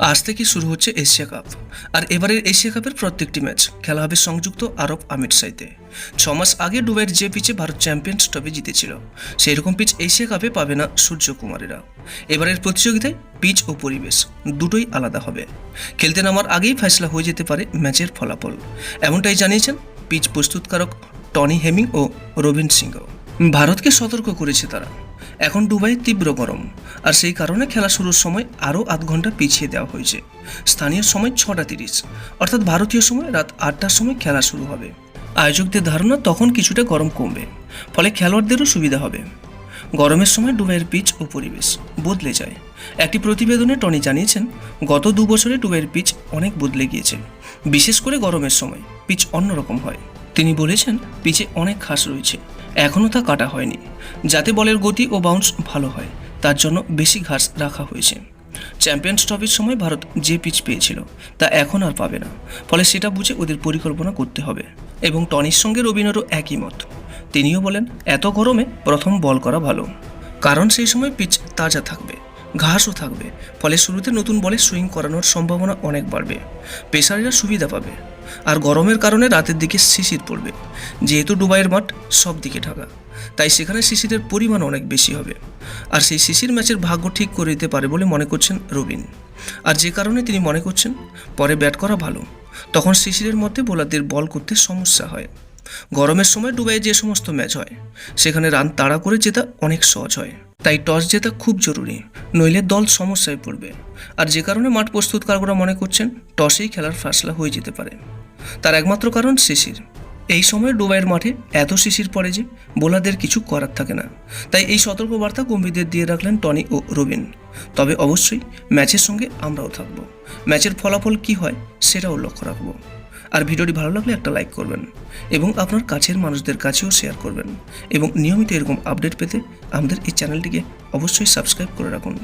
আজ থেকে শুরু হচ্ছে এশিয়া কাপ। আর এবারের এশিয়া কাপের প্রত্যেকটি ম্যাচ খেলা হবে সংযুক্ত আরব আমিরসাইতে ছ মাস আগে দুবাইয়ের যে পিচে ভারত চ্যাম্পিয়ন্স ট্রফি জিতেছিল সেই রকম পিচ এশিয়া কাপে পাবে না সূর্যকুমারেরা। এবারের প্রতিযোগিতায় পিচ ও পরিবেশ দুটোই আলাদা হবে। খেলতে নামার আগেই ফেসলা হয়ে যেতে পারে ম্যাচের ফলাফল। এমনটাই জানিয়েছেন পিচ প্রস্তুতকারক টনি হেমিং ও রবিন সিংহ। ভারতকে সতর্ক করেছে তারা। এখন দুবাইয়ে তীব্র গরম, আর সেই কারণে খেলা শুরুর সময় আরও আধ ঘণ্টা পিছিয়ে দেওয়া হয়েছে। স্থানীয় সময় ছটা তিরিশ, অর্থাৎ ভারতীয় সময় রাত আটটার সময় খেলা শুরু হবে। আয়োজকদের ধারণা তখন কিছুটা গরম কমবে, ফলে খেলোয়াড়দেরও সুবিধা হবে। গরমের সময় ডুবাইয়ের পিচ ও পরিবেশ বদলে যায়। একটি প্রতিবেদনে টনি জানিয়েছেন, গত দু বছরে ডুবাইয়ের পিচ অনেক বদলে গিয়েছে, বিশেষ করে গরমের সময়। পিচ অন্যরকম হয়। তিনি বলেছেন, পিচে অনেক ঘাস রয়েছে। এখনও তা কাটা হয়নি। যাতে বলের গতি ও বাউন্স ভালো হয়, তার জন্য বেশি ঘাস রাখা হয়েছে। চ্যাম্পিয়ন্স ট্রফির সময় ভারত যে পিচ পেয়েছিল, তা এখন আর পাবে না। ফলে সেটা বুঝে ওদের পরিকল্পনা করতে হবে। এবং টনির সঙ্গে রবিনেরও একই মত। তিনিও বলেন, এত গরমে প্রথম বল করা ভালো। কারণ সেই সময় পিচ তাজা থাকবে। ঘাসও থাকবে। ফলে শুরুতে নতুন বলে সুইং করানোর সম্ভাবনা অনেক বাড়বে। পেসারিরা সুবিধা পাবে। আর গরমের কারণে রাতের দিকে শিশির পড়বে। যেহেতু ডুবাইয়ের মাঠ সব দিকে ঢাকা। তাই সেখানে শিশিরের পরিমাণ অনেক বেশি হবে। আর সেই শিশির ম্যাচের ভাগ্য ঠিক করে দিতে পারে বলে মনে করছেন রবিন। আর যে কারণে তিনি মনে করছেন, পরে ব্যাট করা ভালো। তখন শিশিরের মধ্যে বোলারদের বল করতে সমস্যা হয়। গরমের সময় ডুবাইয়ে যে সমস্ত ম্যাচ হয়, সেখানে রান তাড়া করে জেতা অনেক সহজ হয়। তাই টস জেতা খুব জরুরি, নইলে দল সমস্যায় পড়বে। আর যে কারণে মাঠ প্রস্তুতকারকরা মনে করছেন, টসেই খেলার ফাসলা হয়ে যেতে পারে। তার একমাত্র কারণ শিশির। এই সময় ডুবাইয়ের মাঠে এত শিশির পড়ে যে বোলারদের কিছু করার থাকে না। তাই এই সতর্কবার্তা গম্ভীরদের দিয়ে রাখলেন টনি ও রবিন। তবে অবশ্যই ম্যাচের সঙ্গে আমরাও থাকব। ম্যাচের ফলাফল কি হয় সেটাও লক্ষ্য রাখব। আর ভিডিওটি ভালো লাগলে একটা লাইক করবেন এবং আপনার কাছের মানুষদের কাছেও শেয়ার করবেন। এবং নিয়মিত এরকম আপডেট পেতে আমাদের এই চ্যানেলটিকে অবশ্যই সাবস্ক্রাইব করে রাখুন।